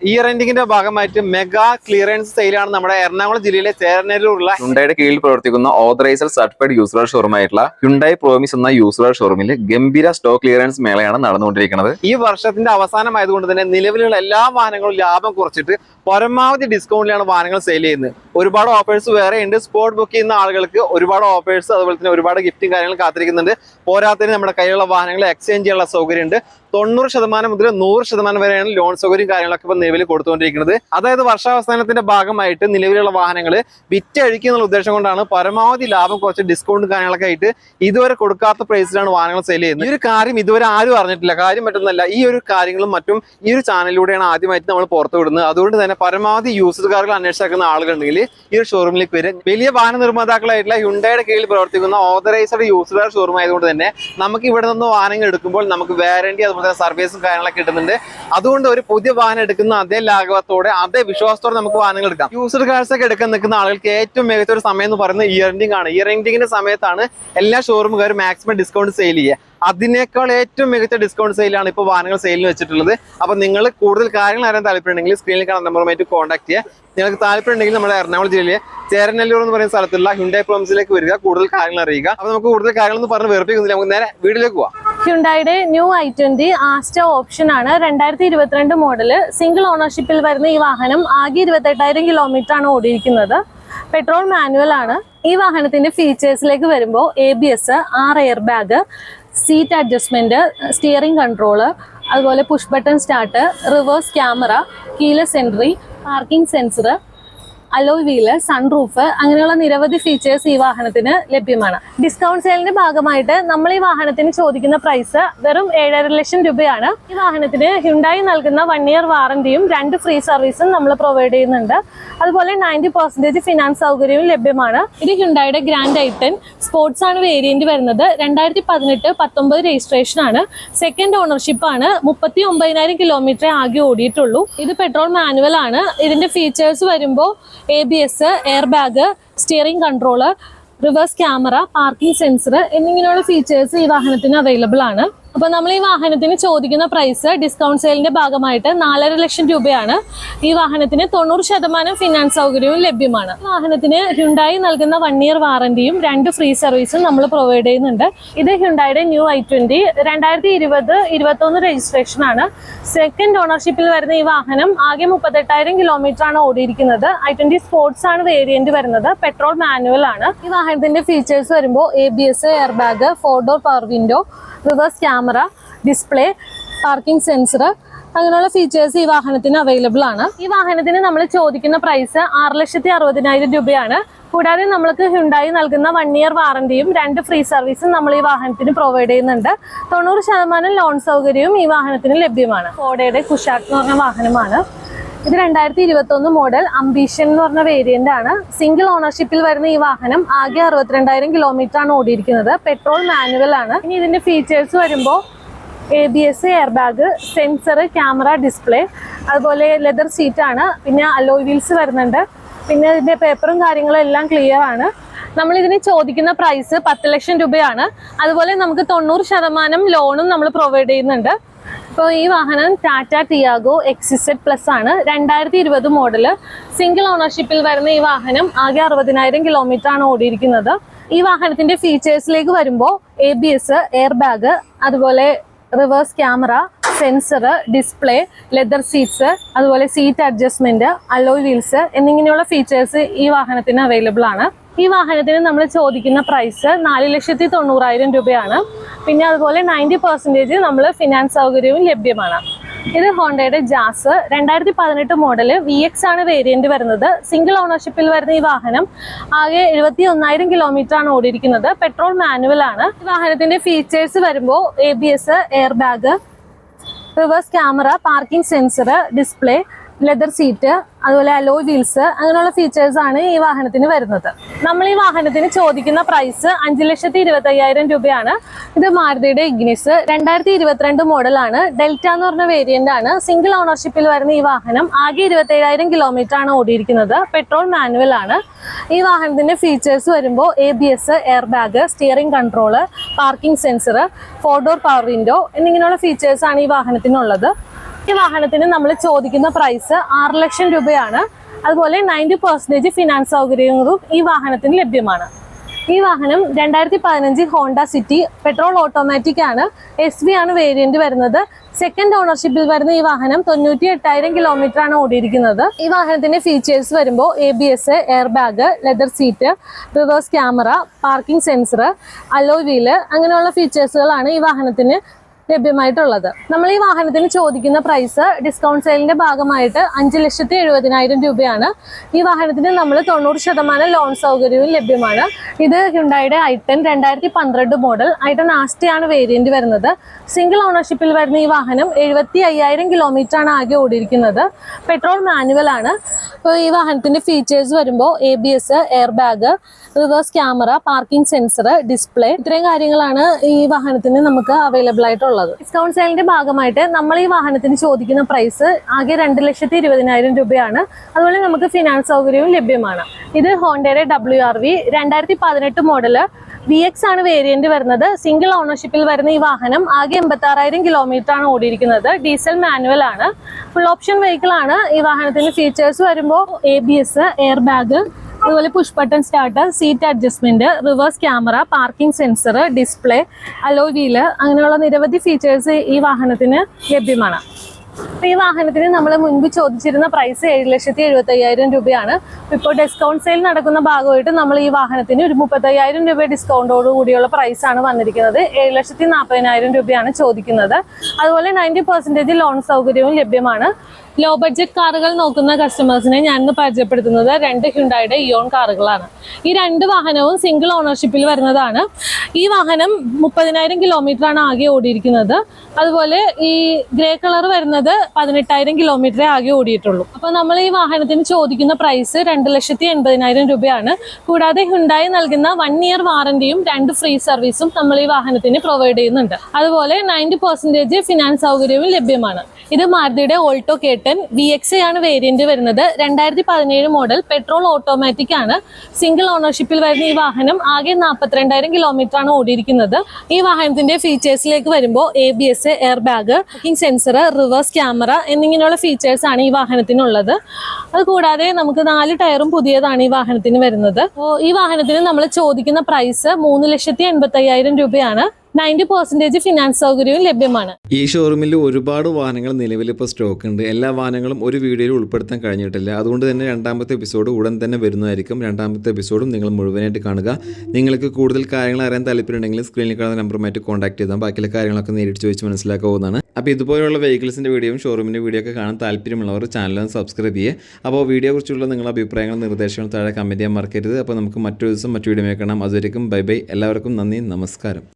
ഈ റെന്റിങ്ങിന്റെ ഭാഗമായിട്ട് mega clearance സെയിലാണ് നമ്മുടെ എറണാകുളം ജില്ലയിലെ ചേരനല്ലൂരുള്ള ഹുണ്ടയുടെ കീഴിൽ പ്രവർത്തിക്കുന്ന ഓതറൈസർ സർട്ടിഫൈഡ് യൂസർ ഷോറൂം ആയിട്ടുള്ള ഹുണ്ടായി പ്രോമിസ് എന്ന യൂസർ ഷോറൂമിൽ ഗംഭീര സ്റ്റോക്ക് ക്ലിയറൻസ് മേളയാണ് നടന്നുകൊണ്ടിരിക്കുന്നത്. ഈ വർഷത്തിന്റെ അവസാനമായതുകൊണ്ട് തന്നെ നിലവിലുള്ള എല്ലാ വാഹനങ്ങളും ലാഭം കുറച്ചിട്ട് പരമാവധി ഡിസ്കൗണ്ടിലാണ് വാഹനങ്ങൾ സെയിൽ ചെയ്യുന്നത്. ഒരുപാട് ഓഫേഴ്സ് വേറെ ഉണ്ട്. സ്പോട്ട് ബുക്ക് ചെയ്യുന്ന ആളുകൾക്ക് ഒരുപാട് ഓഫേഴ്സ് അതുപോലെ തന്നെ ഒരുപാട് ഗിഫ്റ്റും കാര്യങ്ങളും കാത്തിരിക്കുന്നുണ്ട്. പോരാത്തതിന് നമ്മുടെ കയ്യിലുള്ള വാഹനങ്ങൾ എക്സ്ചേഞ്ച് ചെയ്യാനുള്ള സൗകര്യമുണ്ട്. തൊണ്ണൂറ് ശതമാനം മുതൽ നൂറ് ശതമാനം വരെയാണ് ലോൺ സൗകര്യം കാര്യങ്ങളൊക്കെ ഇപ്പൊ നിലവിൽ കൊടുത്തുകൊണ്ടിരിക്കുന്നത്. അതായത് വർഷാവസാനത്തിന്റെ ഭാഗമായിട്ട് നിലവിലുള്ള വാഹനങ്ങൾ വിറ്റഴിക്കുക എന്നുള്ള ഉദ്ദേശം കൊണ്ടാണ് പരമാവധി ലാഭം കുറച്ച് ഡിസ്കൗണ്ട് കാര്യങ്ങളൊക്കെ ആയിട്ട് ഇതുവരെ കൊടുക്കാത്ത പ്രൈസിലാണ് വാഹനങ്ങൾ സെയിൽ ചെയ്യുന്നത്. ഈ ഒരു കാര്യം ഇതുവരെ ആരും അറിഞ്ഞിട്ടില്ല. കാര്യം മറ്റൊന്നല്ല ഈ ഒരു കാര്യങ്ങളും മറ്റും ഈ ഒരു ചാനലിലൂടെയാണ് ആദ്യമായിട്ട് നമ്മൾ പുറത്തു വിടുന്നത്. അതുകൊണ്ട് തന്നെ പരമാവധി യൂസർകാർക്ക് അന്വേഷിക്കുന്ന ആളുകളുണ്ടെങ്കിൽ ഈ ഒരു ഷോറൂമിലേക്ക് വരും വലിയ വാഹന നിർമ്മാതാക്കളായിട്ടുള്ള ഹുണ്ടയുടെ കീഴിൽ പ്രവർത്തിക്കുന്ന ഓതറൈസ്ഡ് യൂസർ ഷോറൂം ആയതുകൊണ്ട് തന്നെ നമുക്ക് ഇവിടെ നിന്ന് വാഹനങ്ങൾ എടുക്കുമ്പോൾ നമുക്ക് വാറണ്ടി തന്നെ സർവീസും കാര്യങ്ങളൊക്കെ കിട്ടുന്നുണ്ട്. അതുകൊണ്ട് ഒരു പുതിയ വാഹനം എടുക്കുന്ന അതേ ലാഘവത്തോടെ അതേ വിശ്വാസത്തോടെ നമുക്ക് വാഹനങ്ങൾ എടുക്കാം. യൂസ്ഡ് കാർസ് ഒക്കെ എടുക്കാൻ നിൽക്കുന്ന ആളുകൾക്ക് ഏറ്റവും മികച്ച ഒരു സമയം എന്ന് പറയുന്നത് ഇയർ എൻഡിംഗ് ആണ്. ഇയർ എൻഡിങ്ങിന്റെ സമയത്താണ് എല്ലാ ഷോറൂമുകാരും മാക്സിമം ഡിസ്കൗണ്ട് സെയിൽ ചെയ്യുക. അതിനേക്കാൾ ഏറ്റവും മികച്ച ഡിസ്കൗണ്ട് സെയിലാണ് ഇപ്പോൾ വാഹനങ്ങൾ സെയിലിന് വെച്ചിട്ടുള്ളത്. അപ്പോൾ നിങ്ങൾ കൂടുതൽ കാര്യങ്ങൾ അറിയാൻ താല്പര്യമുണ്ടെങ്കിൽ സ്ക്രീനിൽ കാണാൻ നമ്പറുമായിട്ട് കോൺടാക്ട് ചെയ്യുക. നിങ്ങൾക്ക് താല്പര്യമുണ്ടെങ്കിൽ നമ്മുടെ എറണാകുളം ജില്ലയിലെ ചേരനല്ലൂർ എന്ന് പറയുന്ന സ്ഥലത്തുള്ള ഹുണ്ടായി പ്രോംസിലേക്ക് വരിക കൂടുതൽ കാര്യങ്ങൾ അറിയുക. അപ്പോൾ നമുക്ക് കൂടുതൽ കാര്യങ്ങളൊന്നും പറഞ്ഞ് വെറുപ്പിക്കുന്നില്ല. നമുക്ക് നേരെ വീട്ടിലേക്ക് പോവാം. ഹ്യുണ്ടായുടെ new i twenty Asta option ആണ്. രണ്ടായിരത്തി ഇരുപത്തിരണ്ട് മോഡൽ സിംഗിൾ ഓണർഷിപ്പിൽ വരുന്ന ഈ വാഹനം ആകെ ഇരുപത്തെട്ടായിരം കിലോമീറ്റർ ആണ് ഓടിയിരിക്കുന്നത്. പെട്രോൾ മാനുവൽ ആണ്. ഈ വാഹനത്തിന്റെ ഫീച്ചേഴ്സിലേക്ക് വരുമ്പോൾ A B S R air bag seat adjustment steering control അതുപോലെ push button start reverse camera keyless entry parking sensor alloy wheel sunroof അങ്ങനെയുള്ള നിരവധി ഫീച്ചേഴ്സ് ഈ വാഹനത്തിന് ലഭ്യമാണ്. ഡിസ്കൗണ്ട് സെയിലിന്റെ ഭാഗമായിട്ട് നമ്മൾ ഈ വാഹനത്തിന് ചോദിക്കുന്ന പ്രൈസ് വെറും ഏഴര ലക്ഷം രൂപയാണ്. ഈ വാഹനത്തിന് ഹ്യുണ്ടായി നൽകുന്ന വൺ ഇയർ വാറന്റിയും രണ്ട് ഫ്രീ സർവീസും നമ്മൾ പ്രൊവൈഡ് ചെയ്യുന്നുണ്ട്. അതുപോലെ നയന്റി പെർസെന്റേജ് ഫിനാൻസ് സൗകര്യവും ലഭ്യമാണ്. ഇത് ഹ്യുണ്ടായുടെ ഗ്രാൻഡ് ഐട്ടൻ സ്പോർട്സ് ആണ് വേരിയന്റ് വരുന്നത്. രണ്ടായിരത്തി പതിനെട്ട് പത്തൊമ്പത് രജിസ്ട്രേഷൻ ആണ്. സെക്കൻഡ് ഓണർഷിപ്പ് ആണ്. മുപ്പത്തി ഒമ്പതിനായിരം കിലോമീറ്റർ ആകെ ഓടിയിട്ടുള്ളൂ. ഇത് പെട്രോൾ മാനുവൽ ആണ്. ഇതിന്റെ ഫീച്ചേഴ്സ് വരുമ്പോൾ A B S air bag steering control reverse camera parking sensor എന്നിങ്ങനെയുള്ള ഫീച്ചേഴ്സ് ഈ വാഹനത്തിന് അവൈലബിൾ ആണ്. അപ്പോൾ നമ്മൾ ഈ വാഹനത്തിന് ചോദിക്കുന്ന പ്രൈസ് ഡിസ്കൗണ്ട് സെയിലിന്റെ ഭാഗമായിട്ട് നാലര ലക്ഷം രൂപയാണ്. ഈ വാഹനത്തിന് തൊണ്ണൂറ് ശതമാനം ഫിനാൻസ് സൗകര്യവും ലഭ്യമാണ്. വാഹനത്തിന് ഹ്യുണ്ടായി നൽകുന്ന വൺ ഇയർ വാറന്റിയും രണ്ട് ഫ്രീ സർവീസും നമ്മൾ പ്രൊവൈഡ് ചെയ്യുന്നുണ്ട്. ഇത് ഹ്യുണ്ടായുടെ ന്യൂ ഐ ട്വന്റി രണ്ടായിരത്തി ഇരുപത് ഇരുപത്തൊന്ന് രജിസ്ട്രേഷൻ ആണ്. സെക്കൻഡ് ഓണർഷിപ്പിൽ വരുന്ന ഈ വാഹനം ആകെ മുപ്പത്തെട്ടായിരം കിലോമീറ്റർ ആണ് ഓടിയിരിക്കുന്നത്. ഐ ട്വന്റി സ്പോർട്സ് ആണ് വേരിയന്റ് വരുന്നത്. പെട്രോൾ മാനുവൽ ആണ്. ഈ വാഹനത്തിന്റെ ഫീച്ചേഴ്സ് വരുമ്പോൾ A B S air bag four door power window reverse camera display parking sensor അങ്ങനെയുള്ള ഫീച്ചേഴ്സ് ഈ വാഹനത്തിന് അവൈലബിൾ ആണ്. ഈ വാഹനത്തിന് നമ്മൾ ചോദിക്കുന്ന പ്രൈസ് ആറ് ലക്ഷത്തി അറുപതിനായിരം രൂപയാണ്. കൂടാതെ നമ്മൾക്ക് ഹുണ്ടായി നൽകുന്ന വൺ ഇയർ വാറന്റിയും രണ്ട് ഫ്രീ സർവീസും നമ്മൾ ഈ വാഹനത്തിന് പ്രൊവൈഡ് ചെയ്യുന്നുണ്ട്. തൊണ്ണൂറ് ശതമാനം ലോൺ സൗകര്യവും ഈ വാഹനത്തിന് ലഭ്യമാണ്. ഫോഡയുടെ കുഷാക്ക് വാഹനമാണ്. ഇത് രണ്ടായിരത്തി ഇരുപത്തി ഒന്ന് മോഡൽ അംബീഷൻ എന്ന് പറഞ്ഞ വേരിയന്റ് ആണ്. സിംഗിൾ ഓണർഷിപ്പിൽ വരുന്ന ഈ വാഹനം ആകെ അറുപത്തിരണ്ടായിരം കിലോമീറ്റർ ആണ് ഓടിയിരിക്കുന്നത്. പെട്രോൾ മാനുവൽ ആണ്. ഇനി ഇതിന്റെ ഫീച്ചേഴ്സ് വരുമ്പോൾ A B S air bag sensor camera display അതുപോലെ ലെതർ സീറ്റ് ആണ്. പിന്നെ അലോയ് വീൽസ് വരുന്നുണ്ട്. പിന്നെ ഇതിന്റെ പേപ്പറും കാര്യങ്ങളും എല്ലാം ക്ലിയർ ആണ്. നമ്മൾ ഇതിന് ചോദിക്കുന്ന പ്രൈസ് പത്ത് ലക്ഷം രൂപയാണ്. അതുപോലെ നമുക്ക് തൊണ്ണൂറ് ശതമാനം ലോണും നമ്മൾ പ്രൊവൈഡ് ചെയ്യുന്നുണ്ട്. ഇപ്പോൾ ഈ വാഹനം ടാറ്റ ടിയാഗോ എക്സിസെഡ് പ്ലസ് ആണ്. രണ്ടായിരത്തി ഇരുപത് മോഡൽ സിംഗിൾ ഓണർഷിപ്പിൽ വരുന്ന ഈ വാഹനം ആകെ അറുപതിനായിരം കിലോമീറ്റർ ആണ് ഓടിയിരിക്കുന്നത്. ഈ വാഹനത്തിന്റെ ഫീച്ചേഴ്സിലേക്ക് വരുമ്പോൾ A B S air bag അതുപോലെ reverse camera sensor display leather seats അതുപോലെ സീറ്റ് അഡ്ജസ്റ്റ്മെന്റ് അലോയ് വീൽസ് എന്നിങ്ങനെയുള്ള ഫീച്ചേഴ്സ് ഈ വാഹനത്തിന് അവൈലബിൾ ആണ്. ഈ വാഹനത്തിന് നമ്മൾ ചോദിക്കുന്ന പ്രൈസ് നാല് ലക്ഷത്തി തൊണ്ണൂറായിരം രൂപയാണ്. പിന്നെ അതുപോലെ നയന്റി പെർസെന്റേജ് നമ്മൾ ഫിനാൻസ് സൗകര്യവും ലഭ്യമാണ്. ഇത് ഹോണ്ടയുടെ ജാസ് രണ്ടായിരത്തി പതിനെട്ട് മോഡൽ വി എക്സ് ആണ് വേരിയന്റ് വരുന്നത്. സിംഗിൾ ഓണർഷിപ്പിൽ വരുന്ന ഈ വാഹനം ആകെ എഴുപത്തി ഒന്നായിരം കിലോമീറ്റർ ആണ് ഓടിയിരിക്കുന്നത്. പെട്രോൾ മാനുവൽ ആണ്. വാഹനത്തിന്റെ ഫീച്ചേഴ്സ് വരുമ്പോൾ A B S air bag reverse camera parking sensor display leather seat അതുപോലെ അലോ വീൽസ് അങ്ങനെയുള്ള ഫീച്ചേഴ്സ് ആണ് ഈ വാഹനത്തിന് വരുന്നത്. നമ്മൾ ഈ വാഹനത്തിന് ചോദിക്കുന്ന പ്രൈസ് അഞ്ച് ലക്ഷത്തി ഇരുപത്തി അയ്യായിരം രൂപയാണ്. ഇത് മാരുതിയുടെ ഇഗ്നിസ് രണ്ടായിരത്തി ഇരുപത്തിരണ്ട് മോഡലാണ് ഡെൽറ്റ എന്ന് പറഞ്ഞ വേരിയന്റ് ആണ്. സിംഗിൾ ഓണർഷിപ്പിൽ വരുന്ന ഈ വാഹനം ആകെ ഇരുപത്തി ഏഴായിരം കിലോമീറ്റർ ആണ് ഓടിയിരിക്കുന്നത്. പെട്രോൾ മാനുവൽ ആണ്. ഈ വാഹനത്തിന്റെ ഫീച്ചേഴ്സ് വരുമ്പോൾ A B S air bag steering control parking sensor four door power window എന്നിങ്ങനെയുള്ള ഫീച്ചേഴ്സ് ആണ് ഈ വാഹനത്തിനുള്ളത്. ഈ വാഹനത്തിന് നമ്മൾ ചോദിക്കുന്ന പ്രൈസ് ആറ് ലക്ഷം രൂപയാണ്. അതുപോലെ നയന്റി പെർസെന്റേജ് ഫിനാൻസ് സൗകര്യങ്ങളും ഈ വാഹനത്തിന് ലഭ്യമാണ്. ഈ വാഹനം രണ്ടായിരത്തി പതിനഞ്ച് ഹോണ്ട സിറ്റി പെട്രോൾ ഓട്ടോമാറ്റിക് ആണ്. എസ് വി ആണ് വേരിയന്റ് വരുന്നത്. സെക്കൻഡ് ഓണർഷിപ്പിൽ വരുന്ന ഈ വാഹനം തൊണ്ണൂറ്റി എട്ടായിരം കിലോമീറ്റർ ആണ് ഓടിയിരിക്കുന്നത്. ഈ വാഹനത്തിന്റെ ഫീച്ചേഴ്സ് വരുമ്പോൾ A B S air bag leather seat reverse camera parking sensor alloy wheel അങ്ങനെയുള്ള ഫീച്ചേഴ്സുകളാണ് ഈ വാഹനത്തിന് ലഭ്യമായിട്ടുള്ളത്. നമ്മൾ ഈ വാഹനത്തിന് ചോദിക്കുന്ന പ്രൈസ് ഡിസ്കൗണ്ട് സെയിലിന്റെ ഭാഗമായിട്ട് അഞ്ച് ലക്ഷത്തി എഴുപതിനായിരം രൂപയാണ്. ഈ വാഹനത്തിന് നമ്മൾ തൊണ്ണൂറ് ശതമാനം ലോൺ സൗകര്യവും ലഭ്യമാണ്. ഇത് ഹ്യുണ്ടായുടെ ഐട്ടൻ രണ്ടായിരത്തി പന്ത്രണ്ട് മോഡൽ ഐട്ടൻ ആസ്റ്റിയാണ് വേരിയന്റ് വരുന്നത്. സിംഗിൾ ഓണർഷിപ്പിൽ വരുന്ന ഈ വാഹനം എഴുപത്തി അയ്യായിരം കിലോമീറ്റർ ആണ് ആകെ ഓടിയിരിക്കുന്നത്. പെട്രോൾ മാനുവൽ ആണ്. അപ്പോൾ ഈ വാഹനത്തിന്റെ ഫീച്ചേഴ്സ് വരുമ്പോൾ A B S air bag reverse camera parking sensor display ഇത്രയും കാര്യങ്ങളാണ് ഈ വാഹനത്തിന് നമുക്ക് അവൈലബിൾ ആയിട്ടുള്ളത്. ഡിസ്കൗണ്ട് സെയിലിന്റെ ഭാഗമായിട്ട് നമ്മൾ ഈ വാഹനത്തിന് ചോദിക്കുന്ന പ്രൈസ് ആകെ രണ്ട് ലക്ഷത്തി ഇരുപതിനായിരം രൂപയാണ്. അതുപോലെ നമുക്ക് ഫിനാൻസ് സൗകര്യവും ലഭ്യമാണ്. ഇത് ഹോണ്ടയുടെ ഡബ്ല്യു ആർ വി രണ്ടായിരത്തി പതിനെട്ട് മോഡൽ വി എക്സ് ആണ് വേരിയന്റ് വരുന്നത്. സിംഗിൾ ഓണർഷിപ്പിൽ വരുന്ന ഈ വാഹനം ആകെ എൺപത്തി ആറായിരം കിലോമീറ്റർ ആണ് ഓടിയിരിക്കുന്നത്. ഡീസൽ മാനുവൽ ആണ്. ഫുൾ ഓപ്ഷൻ വെഹിക്കിൾ ആണ് ഈ വാഹനത്തിന്റെ ഫീച്ചേഴ്സ് വരുമ്പോൾ A B S air bag അതുപോലെ push button start seat adjustment reverse camera parking sensor display hello wheel അങ്ങനെയുള്ള നിരവധി ഫീച്ചേഴ്സ് ഈ വാഹനത്തിന് ലഭ്യമാണ്. ഈ വാഹനത്തിന് നമ്മൾ മുൻപ് ചോദിച്ചിരുന്ന പ്രൈസ് ഏഴ് ലക്ഷത്തി എഴുപത്തി അയ്യായിരം രൂപയാണ്. ഇപ്പോൾ ഡിസ്കൗണ്ട് സെയിൽ നടക്കുന്ന ഭാഗമായിട്ട് നമ്മൾ ഈ വാഹനത്തിന് ഒരു മുപ്പത്തയ്യായിരം രൂപ ഡിസ്കൗണ്ടോട് കൂടിയുള്ള പ്രൈസ് ആണ് വന്നിരിക്കുന്നത്. ഏഴ് ലക്ഷത്തി നാൽപ്പതിനായിരം രൂപയാണ് ചോദിക്കുന്നത്. അതുപോലെ നയന്റി പെർസെന്റേജ് ലോൺ സൗകര്യവും ലഭ്യമാണ്. ലോ ബഡ്ജറ്റ് കാറുകൾ നോക്കുന്ന കസ്റ്റമേഴ്സിനെ ഞാൻ ഇന്ന് പരിചയപ്പെടുത്തുന്നത് രണ്ട് ഹ്യുണ്ടായുടെ ഇയോൺ കാറുകളാണ്. ഈ രണ്ട് വാഹനവും സിംഗിൾ ഓണർഷിപ്പിൽ വരുന്നതാണ്. ഈ വാഹനം മുപ്പതിനായിരം കിലോമീറ്റർ ആണ് ആകെ ഓടിയിരിക്കുന്നത്. അതുപോലെ ഈ ഗ്രേ കളർ വരുന്നത് പതിനെട്ടായിരം കിലോമീറ്ററേ ആകെ ഓടിയിട്ടുള്ളൂ. അപ്പോൾ നമ്മൾ ഈ വാഹനത്തിന് ചോദിക്കുന്ന പ്രൈസ് രണ്ട് ലക്ഷത്തി എൺപതിനായിരം രൂപയാണ്. കൂടാതെ ഹുണ്ടായി നൽകുന്ന വൺ ഇയർ വാറന്റിയും രണ്ട് ഫ്രീ സർവീസും നമ്മൾ ഈ വാഹനത്തിന് പ്രൊവൈഡ് ചെയ്യുന്നുണ്ട്. അതുപോലെ നയന്റി പെർസെന്റേജ് ഫിനാൻസ് സൗകര്യവും ലഭ്യമാണ്. ഇത് മാരുതിയുടെ ഓൾട്ടോ കേട്ടൻ വി എക്സ് ആണ് വേരിയന്റ് വരുന്നത്. രണ്ടായിരത്തി പതിനേഴ് മോഡൽ പെട്രോൾ ഓട്ടോമാറ്റിക് ആണ്. സിംഗിൾ ഓണർഷിപ്പിൽ വരുന്ന ഈ വാഹനം ആകെ നാൽപ്പത്തിരണ്ടായിരം കിലോമീറ്റർ ആണ് ഓടിയിരിക്കുന്നത്. ഈ വാഹനത്തിന്റെ ഫീച്ചേഴ്സിലേക്ക് വരുമ്പോൾ A B S air bag parking sensor reverse camera എന്നിങ്ങനെയുള്ള ഫീച്ചേഴ്സ് ആണ് ഈ വാഹനത്തിനുള്ളത്. അത് കൂടാതെ നമുക്ക് നാല് ടയറും പുതിയതാണ് ഈ വാഹനത്തിന് വരുന്നത്. ഈ വാഹനത്തിന് നമ്മൾ ചോദിക്കുന്ന പ്രൈസ് മൂന്ന് ലക്ഷത്തി എൺപത്തി അയ്യായിരം രൂപയാണ്. നയന്റി പെർസെന്റേജ് ഫിനാൻസ് സൗകര്യവും ലഭ്യമാണ്. ഈ ഷോറൂമിൽ ഒരുപാട് വാഹനങ്ങൾ നിലവിൽ ഇപ്പോൾ സ്റ്റോക്ക് ഉണ്ട്. എല്ലാ വാഹനങ്ങളും ഒരു വീഡിയോയിൽ ഉൾപ്പെടുത്താൻ കഴിഞ്ഞിട്ടില്ല. അതുകൊണ്ട് തന്നെ രണ്ടാമത്തെ എപ്പിസോഡ് ഉടൻ തന്നെ വരുന്നതായിരിക്കും. രണ്ടാമത്തെ എപ്പിസോഡും നിങ്ങൾ മുഴുവനായിട്ട് കാണുക. നിങ്ങൾക്ക് കൂടുതൽ കാര്യങ്ങൾ അറിയാൻ താല്പര്യമുണ്ടെങ്കിൽ സ്ക്രീനിൽ കാണുന്ന നമ്പറുമായിട്ട് കോൺടാക്ട് ചെയ്താൽ ബാക്കിയുള്ള കാര്യങ്ങളൊക്കെ നേരിട്ട് ചോദിച്ച് മനസ്സിലാക്കാവുന്നതാണ്. അപ്പോൾ ഇതുപോലെയുള്ള വെഹിക്കിൾസിന്റെ വീഡിയോയും ഷോറൂമിന്റെ വീഡിയോ ഒക്കെ കാണാൻ താല്പര്യമുള്ളവർ ചാനൽ സബ്സ്ക്രൈബ് ചെയ്യുക അപ്പോൾ വീഡിയോ കുറിച്ചുള്ള നിങ്ങളുടെ അഭിപ്രായങ്ങളും നിർദ്ദേശങ്ങളും താഴെ കമന്റ് ചെയ്യാൻ മറക്കരുത്. അപ്പോൾ നമുക്ക് മറ്റൊരു ദിവസം മറ്റു വീഡിയോ കാണാം. അതുവരെയും ബൈ ബൈ. എല്ലാവർക്കും നന്ദി. നമസ്കാരം.